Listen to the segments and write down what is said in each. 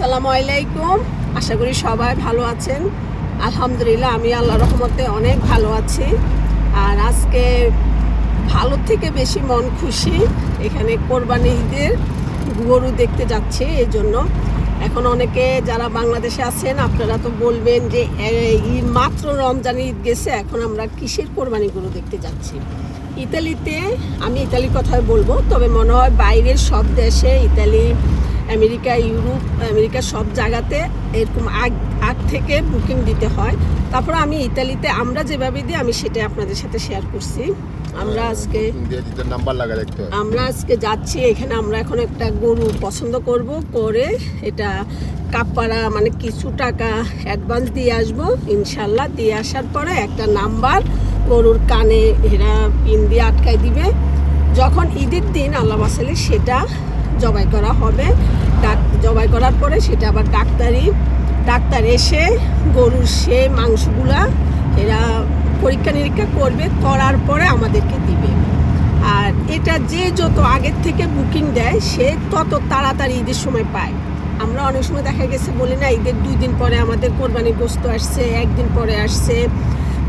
আসসালামু আলাইকুম। আশা করি সবাই ভালো আছেন। আলহামদুলিল্লাহ, আমি আল্লাহ রহমতে অনেক ভালো আছি। আর আজকে ভালো থেকে বেশি মন খুশি। এখানে কোরবানি ঈদের গরু দেখতে যাচ্ছে, এই জন্য। এখন অনেকে যারা বাংলাদেশে আছেন, আপনারা তো বলবেন যে, এই মাত্র রমজান ঈদ গেছে, এখন আমরা কিসের কোরবানি গরু দেখতে যাচ্ছি? ইতালিতে, আমি ইতালির কথাই বলব, তবে মনে হয় বাইরের সব দেশে ইতালি আমেরিকা ইউরোপ আমেরিকা সব জায়গাতে এরকম আগ আগ থেকে বুকিং দিতে হয়। তারপর আমি ইতালিতে আমরা যেভাবে দিই আমি সেটা আপনাদের সাথে শেয়ার করছি। আমরা আজকে দেখতে হবে আমরা আজকে যাচ্ছি এখানে আমরা এখন একটা গরু পছন্দ করব করে এটা কাপড়া মানে কিছু টাকা অ্যাডভান্স দিয়ে আসব ইনশাল্লাহ। দিয়ে আসার পরে একটা নাম্বার গরুর কানে এরা পিন দিয়ে আটকাই দিবে। যখন ঈদের দিন আল্লাহ মাসালে সেটা জবাই করা হবে। ডাক, জবাই করার পরে সেটা আবার ডাক্তারি, ডাক্তার এসে গরুর সে মাংসগুলা এরা পরীক্ষা নিরীক্ষা করবে, করার পরে আমাদেরকে দিবে। আর এটা যে যত আগের থেকে বুকিং দেয়, সে তত তাড়াতাড়ি ঈদের সময় পায়। আমরা অনেক সময় দেখা গেছে, বলি না, ঈদের দুই দিন পরে আমাদের কোরবানি গোস্ত আসছে, একদিন পরে আসছে,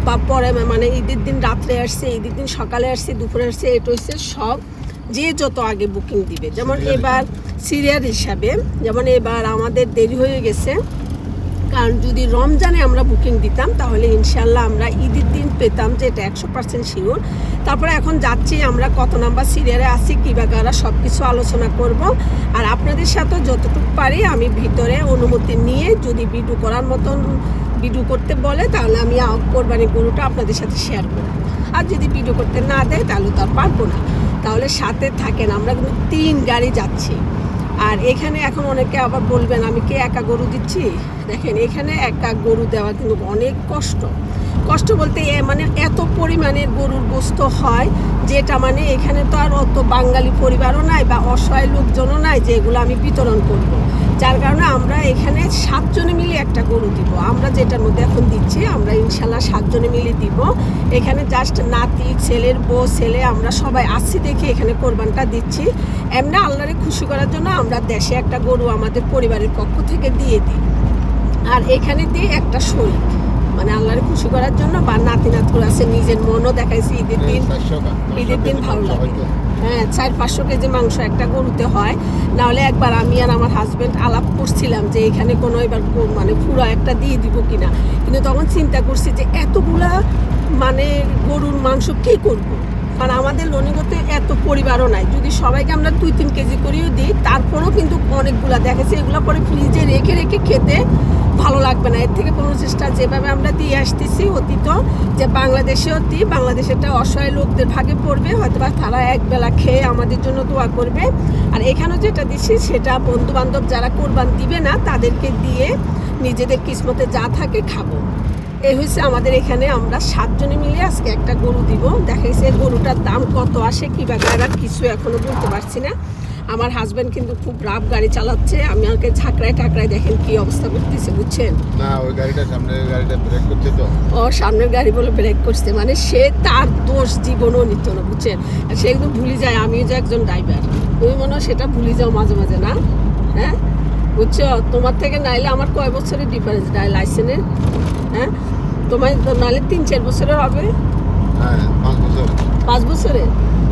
বা পরে মানে ঈদের দিন রাত্রে আসছে, ঈদের দিন সকালে আসছে, দুপুরে আসছে, এটা হচ্ছে সব যে যত আগে বুকিং দিবে। যেমন এবার সিরিয়াল হিসাবে যেমন এবার আমাদের দেরি হয়ে গেছে কারণ যদি রমজানে আমরা বুকিং দিতাম তাহলে ইনশাল্লাহ আমরা ঈদের দিন পেতাম যে এটা একশো পার্সেন্ট শিওর তারপরে এখন যাচ্ছি আমরা কত নাম্বার সিরিয়ালে আছি কী বা কারা সব কিছু আলোচনা করব। আর আপনাদের সাথে যতটুকু পারি আমি ভিতরে অনুমতি নিয়ে যদি ভিডিও করার মতন ভিডিও করতে বলে তাহলে আমি কোরবানি গরুটা আপনাদের সাথে শেয়ার করব। আর যদি ভিডিও করতে না দেয় তাহলে তো আর পারব না। তাহলে সাথে থাকেন, আমরা কিন্তু তিন গাড়ি যাচ্ছি। আর এখানে এখন অনেকে আবার বলবেন, আমি কে একা গরু দিচ্ছি? দেখেন, এখানে একা গরু দেওয়া কিন্তু অনেক কষ্ট। কষ্ট বলতে মানে এত পরিমাণের গরুর গোস্ত হয়, যেটা মানে এখানে তো আর অত বাঙালি পরিবারও নাই বা অসহায় লোকজনও নাই যে এগুলো আমি বিতরণ করব। যার কারণে আমরা এখানে সাতজনে মিলে একটা গরু দিব। আমরা যেটার মধ্যে দিচ্ছি আমরা ইনশাল্লাহ সাতজনে মিলে দিব। এখানে জাস্ট নাতি ছেলের বউ ছেলে আমরা সবাই আসছি দেখে এখানে কোরবানটা দিচ্ছি। এমনি আল্লাহরে খুশি করার জন্য আমরা দেশে একটা গরু আমাদের পরিবারের পক্ষ থেকে দিয়ে দিই। আর এখানে দিয়ে একটা শরীর মানে আল্লাহরে খুশি করার জন্য বা নাতি নাতকুর আছে নিজের মনও দেখাইছি ঈদের দিন। ঈদের দিন ভালো লাগে। হ্যাঁ চার পাঁচশো কেজি মাংস একটা গরুতে হয়। নাহলে একবার আমি আর আমার হাজব্যান্ড আলাপ করছিলাম যে এখানে কোনো এবার মানে পুরো একটা দিয়ে দিব কিনা। কিন্তু তখন চিন্তা করছি যে এতগুলা মানে গরুর মাংস কী করব। কারণ আমাদের লনিগতে এত পরিবারও নাই। যদি সবাইকে আমরা দুই তিন কেজি করেও দিই, তারপরেও কিন্তু অনেকগুলা দেখেছি এগুলো পরে ফ্রিজে রেখে রেখে খেতে ভালো লাগবে না। এর থেকে চেষ্টা যেভাবে আমরা দিয়ে আসতেছি অতীত, যে বাংলাদেশেও দিই বাংলাদেশেরটা অসহায় লোকদের ভাগে পড়বে হয়তো বা তারা একবেলা খেয়ে আমাদের জন্য দোয়া করবে। আর এখানেও যেটা দিচ্ছি সেটা বন্ধু বান্ধব যারা কোরবান দিবে না, তাদেরকে দিয়ে নিজেদের কিসমতে যা থাকে খাব। এই হয়েছে আমাদের এখানে আমরা সাতজনে মিলে আজকে একটা গরু দিব। দেখা গেছে গরুটার দাম কত আসে, কী বা কিছু এখনও বলতে পারছি না। আমার হাজব্যান্ড কিন্তু খুব রাফ গাড়ি চালাচ্ছে আমি আমাকে ঝাঁকড়ায় ঠাকড়ায় দেখেন কি অবস্থা করতেছে বুঝছেন? না ওই গাড়িটা সামনে গাড়িটা ব্রেক করছে তো। ও সামনের গাড়ি বলে ব্রেক করছে মানে সে তার দোষ জীবনও নিত না বুঝছেন? সে কিন্তু ভুলে যায় আমিও যে একজন ড্রাইভার তুমি মনে সেটা ভুলে যাও মাঝে মাঝে না? হ্যাঁ? বুঝছ? তোমার থেকে নাইলে আমার কয় বছরের ডিফারেন্স নাই লাইসেন্সের হ্যাঁ? তোমার তো নাইলে তিন চার বছরের হবে। হ্যাঁ পাঁচ বছর। পাঁচ বছরে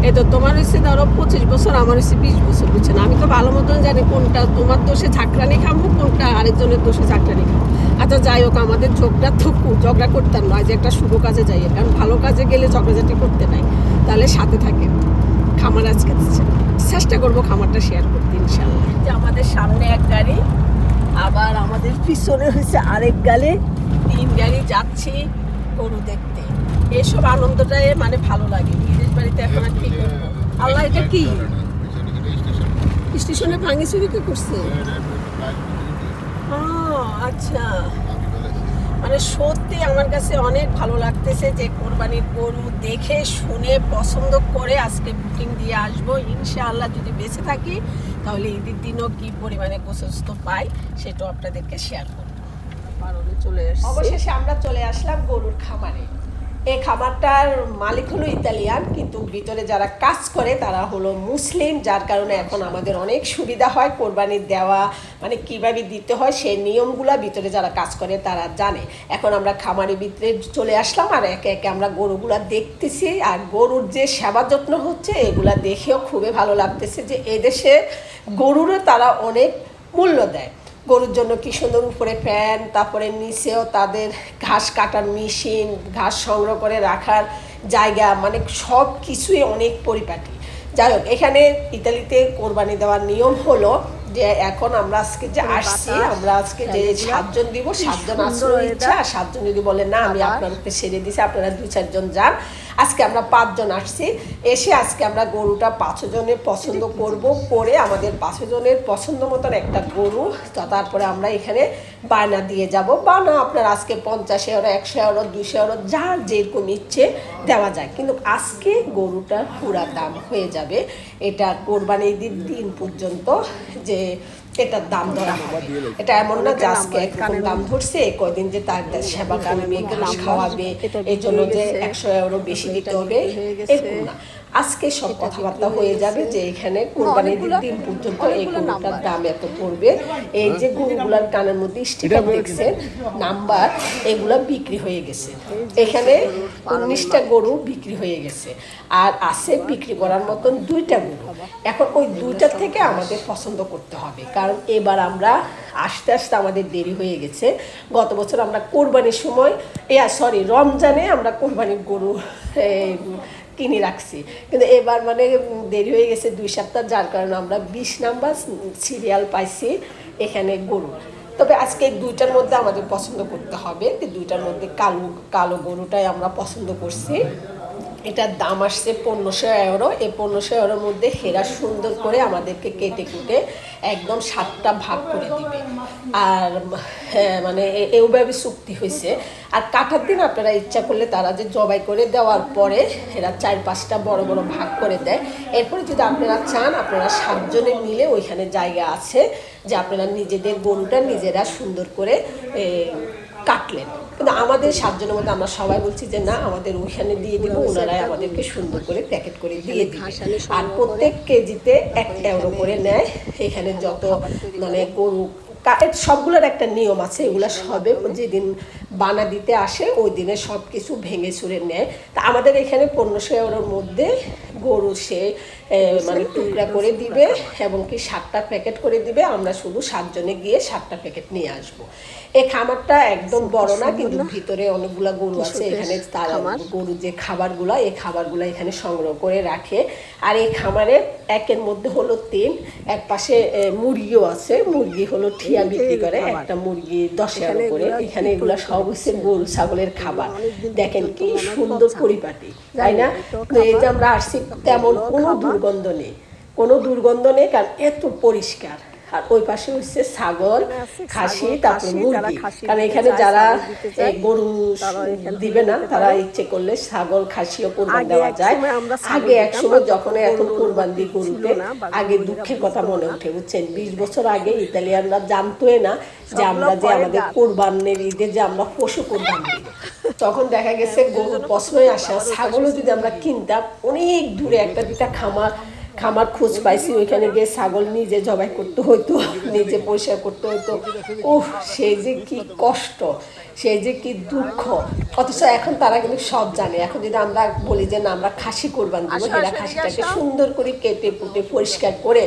এই তো তোমার হচ্ছে ধরো পঁচিশ বছর, আমার হচ্ছে বিশ বছর বুঝছেন আমি তো ভালো মতন জানি কোনটা তোমার দোষে ঝাঁকড়ানি খাব কোনটা আরেকজনের দোষে ঝাঁকড়ানি খাব আচ্ছা যাই হোক, আমাদের ঝগড়া খুব, ঝগড়া করতাম না যে একটা শুভ কাজে যাই, কারণ ভালো কাজে গেলে ঝগড়াঝাটি করতে নাই। তাহলে সাথে থাকে, খামার আজকে চেষ্টা করব খামারটা শেয়ার করতে ইনশাল্লাহ যে আমাদের সামনে এক গাড়ি, আবার আমাদের পিছনে হয়েছে আরেক গাড়ি, তিন গাড়ি যাচ্ছি গরু দেখতে। এসব আনন্দটাই মানে ভালো লাগে আল্লাহ এটা কি? স্টেশনে ভাঙি চুরি কে করছে? আচ্ছা। মানে সত্যি আমার কাছে অনেক ভালো লাগতেছে যে কোরবানির গরু দেখে, শুনে, পছন্দ করে আজকে বুকিং দিয়ে আসব। ইনশাআল্লাহ যদি বেঁচে থাকি, তাহলে ঈদের দিনও কি পরিমাণে গোসস্ত পাই সেটাও আপনাদেরকে শেয়ার করব। চলে আসছি অবশেষে আমরা চলে আসলাম গরুর খামারে। এই খাবারটার মালিক হলো ইতালিয়ান, কিন্তু ভিতরে যারা কাজ করে তারা হলো মুসলিম, যার কারণে এখন আমাদের অনেক সুবিধা হয়, কোরবানির দেওয়া মানে কীভাবে দিতে হয় সেই নিয়মগুলা ভিতরে যারা কাজ করে তারা জানে। এখন আমরা খামারের ভিতরে চলে আসলাম আর একে একে আমরা গরুগুলা দেখতেছি আর গরুর যে সেবা যত্ন হচ্ছে এগুলা দেখেও খুবই ভালো লাগতেছে যে এদেশে গরুরও তারা অনেক মূল্য দেয়। গরুর জন্য কি সুন্দর উপরে ফ্যান তারপরে নিচেও তাদের ঘাস কাটার মেশিন ঘাস সংগ্রহ করে রাখার জায়গা মানে সব কিছুই অনেক পরিপাটি। যাই হোক এখানে ইতালিতে কোরবানি দেওয়ার নিয়ম হলো যে এখন আমরা আজকে যে আসছি আমরা আজকে যে সাতজন দিব সাতজন আসলে ইচ্ছা আর সাতজন যদি বলে না আমি আপনাদেরকে সেরে দিছি আপনারা দুই চারজন যান। আজকে আমরা পাঁচজন আসছি। এসে আজকে আমরা গরুটা পাঁচজনের পছন্দ করব করে আমাদের পাঁচজনের পছন্দ মতন একটা গরু। তো তারপরে আমরা এখানে বায়না দিয়ে যাব। বায়না আপনার আজকে পঞ্চাশ এগারো একশো এগারো দুশো এগারো যা যেরকম ইচ্ছে দেওয়া যায়। কিন্তু আজকে গরুটার পুরা দাম হয়ে যাবে। এটা কোরবানির দিন দিন পর্যন্ত যে এটার দাম ধরা হবে। এটা এমন না যে আজকে একরকম দাম ধরছে কয়দিন যে তার সেবা করবে না খাওয়াবে এই জন্য যে একশো এগারো বেশি দিতে হবে এরকম না। আজকে সব কথাবার্তা হয়ে যাবে যে এখানে কোরবানির দিন দিন পর্যন্ত এই গরুটার দাম এত পড়বে। এই যে গরুগুলার কানের মধ্যে স্টিকার দেখছেন নাম্বার এগুলা বিক্রি হয়ে গেছে। এখানে উনিশটা গরু বিক্রি হয়ে গেছে। আর আছে বিক্রি করার মতন দুইটা গরু। এখন ওই দুইটার থেকে আমাদের পছন্দ করতে হবে। কারণ এবার আমরা আস্তে আস্তে আমাদের দেরি হয়ে গেছে। গত বছর আমরা কোরবানির সময় এ সরি রমজানে আমরা কোরবানির গরু কিনে রাখছি। কিন্তু এবার মানে দেরি হয়ে গেছে দুই সপ্তাহ, যার কারণে আমরা বিশ নাম্বার সিরিয়াল পাইছি এখানে গরু তবে আজকে দুইটার মধ্যে আমাদের পছন্দ করতে হবে। দুইটার মধ্যে কালো কালো গরুটাই আমরা পছন্দ করছি। এটার দাম আসছে পনেরোশো এগারো এই পনেরোশো এগারোর মধ্যে হেরা সুন্দর করে আমাদেরকে কেটে কুটে একদম সাতটা ভাগ করে দিবে। আর হ্যাঁ মানে এইভাবে চুক্তি হয়েছে। আর কাটার দিন আপনারা ইচ্ছা করলে তারা যে জবাই করে দেওয়ার পরে এরা চার পাঁচটা বড় বড় ভাগ করে দেয়। এরপরে যদি আপনারা চান, আপনারা সাতজনে মিলে ওইখানে জায়গা আছে যে আপনারা নিজেদের গরুটা নিজেরা সুন্দর করে কাটলেন। কিন্তু আমাদের সাতজনের মধ্যে আমরা সবাই বলছি যে না আমাদের ওইখানে দিয়ে দিব ওনারাই আমাদেরকে সুন্দর করে প্যাকেট করে দিয়ে দিবে। আর প্রত্যেক কেজিতে এক এগারো করে। নেয়। এখানে যত মানে গরু সবগুলোর একটা নিয়ম আছে এগুলো সবে যেদিন বানা দিতে আসে ওই দিনে সব কিছু ভেঙে চুরে নেয়। তা আমাদের এখানে পনেরোশো এগারোর মধ্যে গরু সে মানে টুকরা করে দিবে এবং কি সাতটা প্যাকেট করে দিবে। আমরা শুধু সাতজনে গিয়ে সাতটা প্যাকেট নিয়ে আসব। এই খামারটা একদম বড় না কিন্তু ভিতরে অনেকগুলা গরু আছে। এখানে তারা গরু যে খাবারগুলা এই খাবারগুলা এখানে সংগ্রহ করে রাখে। আর এই খামারে একের মধ্যে হলো তিন এক পাশে মুরগিও আছে। মুরগি হলো ঠিয়া বিক্রি করে একটা মুরগি দশ এগারো করে। এখানে এগুলা সব হচ্ছে গরু ছাগলের খাবার। দেখেন কি সুন্দর পরিপাটি তাই না তো এই যে আমরা আসছি তেমন কোনো দুর্গন্ধ নেই। কোনো দুর্গন্ধ নেই কারণ এত পরিষ্কার। আর ওই পাশে হচ্ছে ছাগল খাসি তারপরে মুরগি। কারণ এখানে যারা গরু দিবে না তারা ইচ্ছে করলে ছাগল খাসিও কোরবান দেওয়া যায়। আগে এক সময় যখন এখন কোরবান দিই গরুতে আগে দুঃখের কথা মনে উঠে বুঝছেন? বিশ বছর আগে ইতালিয়ানরা জানতোই না যে আমরা যে আমাদের কোরবানের ঈদে যে আমরা পশু কোরবান দিই তখন দেখা গেছে গরু প্রশ্নই আসা ছাগলও যদি আমরা কিনতাম অনেক দূরে একটা দুটা খামার খামার খোঁজ পাইছি ওইখানে গিয়ে ছাগল নিজে জবাই করতে হতো নিজে পরিষ্কার করতে হতো উহ সেই যে কি কষ্ট সেই যে কি দুঃখ। অথচ এখন তারা কিন্তু সব জানে। এখন যদি আমরা বলি যে না আমরা খাসি কোরবান দিব এরা খাসিটাকে সুন্দর করে কেটে পুটে পরিষ্কার করে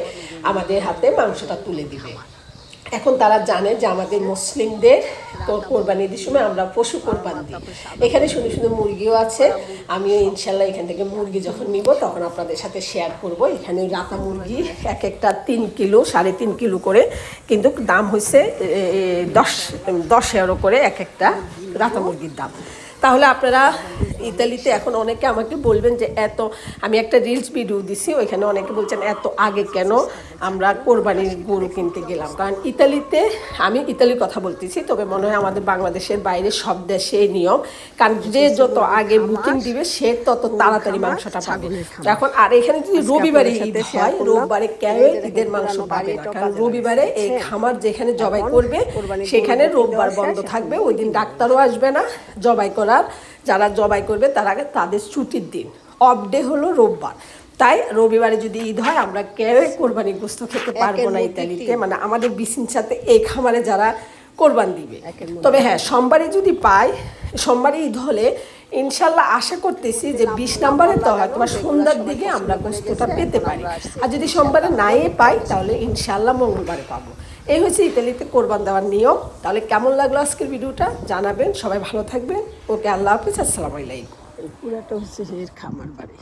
আমাদের হাতে মাংসটা তুলে দিবে। এখন তারা জানে যে আমাদের মুসলিমদের কোরবানি ঈদের সময় আমরা পশু কোরবান দিই। এখানে শুধু শুধু মুরগিও আছে। আমিও ইনশাল্লাহ এখান থেকে মুরগি যখন নিব, তখন আপনাদের সাথে শেয়ার করব। এখানে রাতা মুরগি এক একটা তিন কিলো, সাড়ে তিন কিলো করে, কিন্তু দাম হয়েছে দশ দশ এগারো করে এক একটা রাতা মুরগির দাম। তাহলে আপনারা ইতালিতে এখন অনেকে আমাকে বলবেন যে এত, আমি একটা রিলস ভিডিও দিছি, ওইখানে অনেকে বলছেন এত আগে কেন আমরা কোরবানির গরু কিনতে গেলাম? কারণ ইতালিতে, আমি ইতালির কথা বলতেছি, তবে মনে হয় আমাদের বাংলাদেশের বাইরে সব দেশে নিয়ম। কারণ যে যত আগে বুকিং দিবে, সে তত তাড়াতাড়ি মাংসটা পাবে। এখন, আর এখানে যদি রবিবারে ঈদ হয়, রোববারে কেন ঈদের মাংস পাবে না? কারণ রবিবারে এই খামার যেখানে জবাই করবে, সেখানে রোববার বন্ধ থাকবে, ওই দিন ডাক্তারও আসবে না, জবাই করার যারা জবাই করবে তারা তাদের ছুটির দিন। অফ ডে হলো রোববার। তাই রবিবারে যদি ঈদ হয় আমরা কেউ কোরবানি গোস্ত খেতে পারব না ইতালিতে। মানে আমাদের বিসিন সাথে এই খামারে যারা কোরবান দিবে। তবে হ্যাঁ সোমবারে যদি পাই সোমবারে ঈদ হলে ইনশাল্লাহ আশা করতেছি যে বিশ নম্বরে তো হয়তো বা সন্ধ্যার দিকে আমরা গোস্তটা পেতে পারি। আর যদি সোমবারে নাই পাই তাহলে ইনশাল্লাহ মঙ্গলবারে পাবো। এই হচ্ছে ইতালিতে কোরবান দেওয়ার নিয়ম। তাহলে কেমন লাগল আজকের ভিডিওটা? জানাবেন। সবাই ভালো থাকবেন। ওকে, আল্লাহ হাফিজ। আসসালামু আলাইকুম। এই পুরাটা হচ্ছে এর খামার বাড়ি।